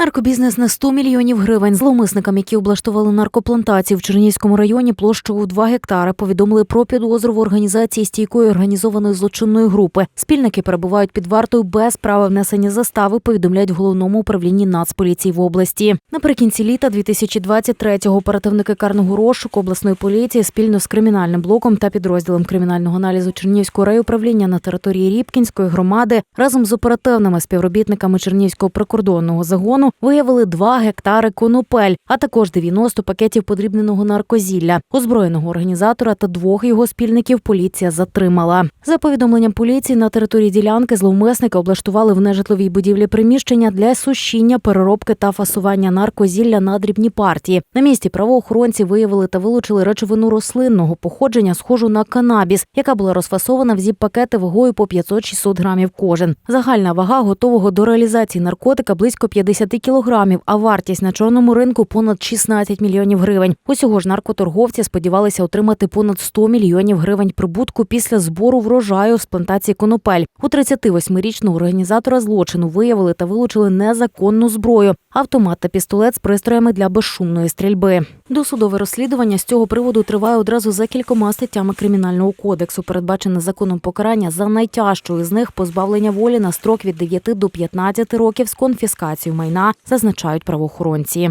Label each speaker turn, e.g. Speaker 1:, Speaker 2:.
Speaker 1: Наркобізнес на 100 мільйонів гривень. Зловмисникам, які облаштували наркоплантації в Чернігівському районі площею у 2 гектари, повідомили про підозру в організації стійкої організованої злочинної групи. Спільники перебувають під вартою без права внесення застави. Повідомляють в головному управлінні Нацполіції в області. Наприкінці літа 2023-го оперативники карного розшуку обласної поліції спільно з кримінальним блоком та підрозділом кримінального аналізу Чернігівського райуправління на території Рібкінської громади разом з оперативними співробітниками Чернігівського прикордонного загону виявили 2 гектари конопель, а також 90 пакетів подрібненого наркозілля. Озброєного організатора та двох його спільників поліція затримала. За повідомленням поліції на території ділянки зловмисники облаштували в нежитловій будівлі приміщення для сушіння, переробки та фасування наркозілля на дрібні партії. На місці правоохоронці виявили та вилучили речовину рослинного походження, схожу на канабіс, яка була розфасована в зіп-пакети вагою по 500-600 грамів кожен. Загальна вага готового до реалізації наркотика близько 50 кілограмів, а вартість на чорному ринку понад 16 мільйонів гривень. Усього ж наркоторговці сподівалися отримати понад 100 мільйонів гривень прибутку після збору врожаю з плантації конопель. У 38-річного організатора злочину виявили та вилучили незаконну зброю, автомат та пістолет з пристроями для безшумної стрільби. Досудове розслідування з цього приводу триває одразу за кількома статтями кримінального кодексу. Передбачене законом покарання за найтяжчою з них позбавлення волі на строк від 9 до 15 років з конфіскацією майна, зазначають правоохоронці.